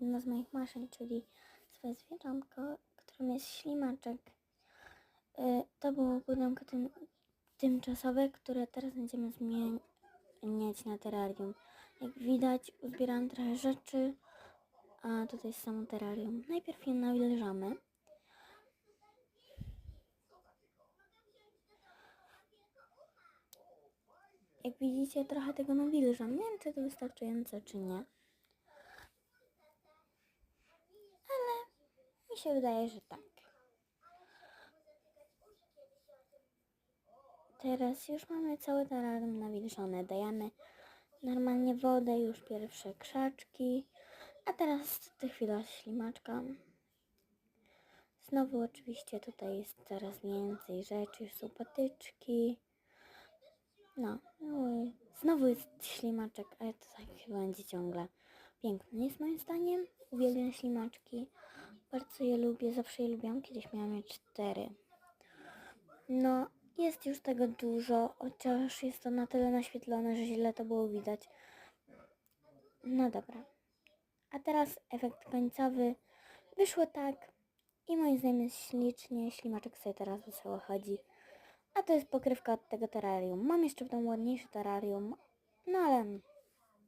jedno z moich maszyn, czyli swoje zwierzątko, którym jest ślimaczek. Y, To było pudełko tym, tymczasowe, które teraz będziemy zmieniać na terrarium. Jak widać, uzbierałam trochę rzeczy, a tutaj jest samo terrarium. Najpierw je nawilżamy. Jak widzicie, trochę tego nawilżam. Nie wiem, czy to wystarczające, czy nie. Ale mi się wydaje, że tak. Teraz już mamy całe terrarium nawilżone. Dajemy normalnie wodę, już pierwsze krzaczki. A teraz to chwila ślimaczka. Znowu oczywiście tutaj jest coraz więcej rzeczy, już są patyczki. No, no znowu jest ślimaczek, ale to tak chyba będzie ciągle. Piękny jest moim zdaniem. Uwielbiam ślimaczki. Bardzo je lubię, zawsze je lubiłam. Kiedyś miałam je cztery. No, jest już tego dużo, chociaż jest to na tyle naświetlone, że źle to było widać. No dobra. A teraz efekt końcowy. Wyszło tak. I moim zdaniem jest ślicznie. Ślimaczek sobie teraz wesoło chodzi. A to jest pokrywka od tego terrarium. Mam jeszcze w domu ładniejsze terrarium. No ale